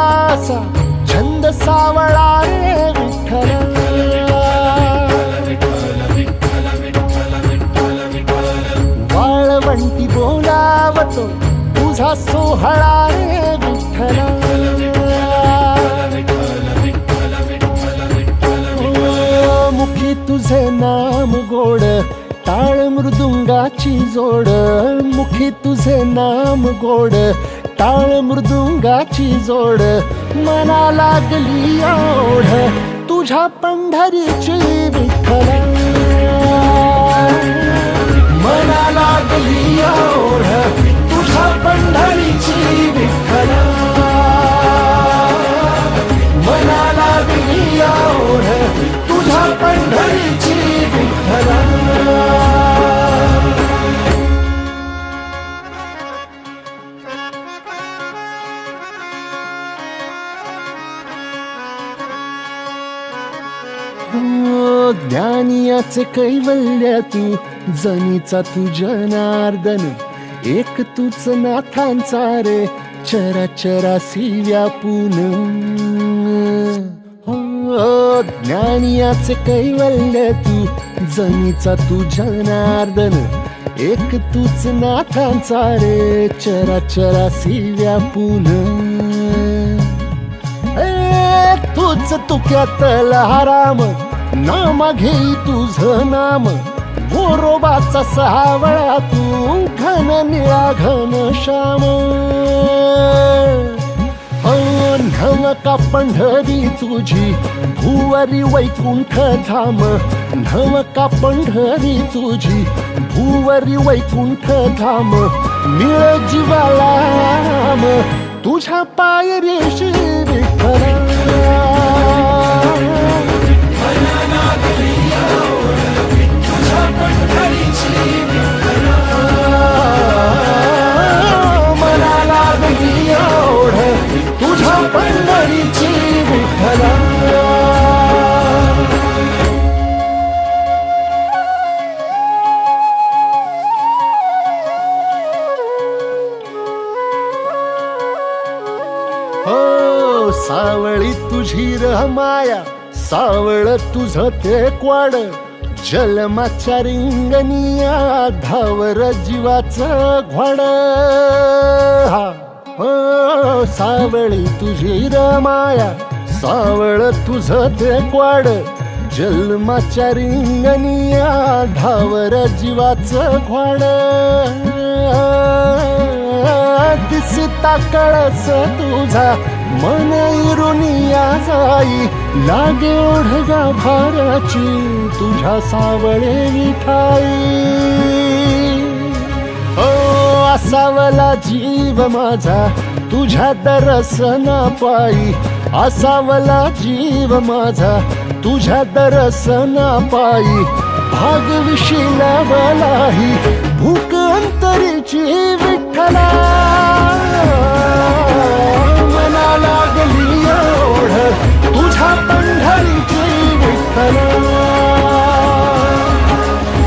असा छंद सावळा रे विठ्ठल वाळवंटी बोलावतो तुझा सोहळा रे विठ्ठल मुखी तुझे नाम गोड टाळ मृदुंगाची जोड मुखी तुझे नाम गोड टाळ मृदुंगाची जोड मना लागली ओढ. तुझ्या पंढरीची विठ्ठल. मना लागली ओढ. ज्ञानियाचे कैवल्य तू जनीचा तू जनार्दन एक तूच नाथांचा रे चराचरासी व्यापून हो, ज्ञानियाचे कैवल्य तू जनीचा तुझ्या नार्दन एक तूच नाथांचा रे चराचरासी व्यापून ए, तूच तुक्यातला हराम. नाम घेई तुझ नाम. गोरोबाचा सहावळा तू घन निळा घन श्याम. हो, का पंढरी तुझी भुवरी वैकुंठ धाम. नव का पंढरी तुझी भुवरी वैकुंठ धाम. निळ जीवाला राम. तुझ्या पायरीशी विठ्ठला हो सावळी तुझी रहमाया सावळ तुझ ते क्वाड. जलमाच्या रिंगणिया धावर जीवाच घोड हा सावळी तुझी रमाया सावळ तुझ ते क्वाड. जलमाच्या रिंगणिया धावर जीवाच घोड दिसता कळस तुझा. मन इरुनिया जाई लागे ओढगा भाराची तुझ्या सावळे विठाई. हो असावला जीव माझा तुझ्या दरसना पायी असावला जीव माझा तुझ्या दरसना पायी भाग विशिला भूक अंतरीची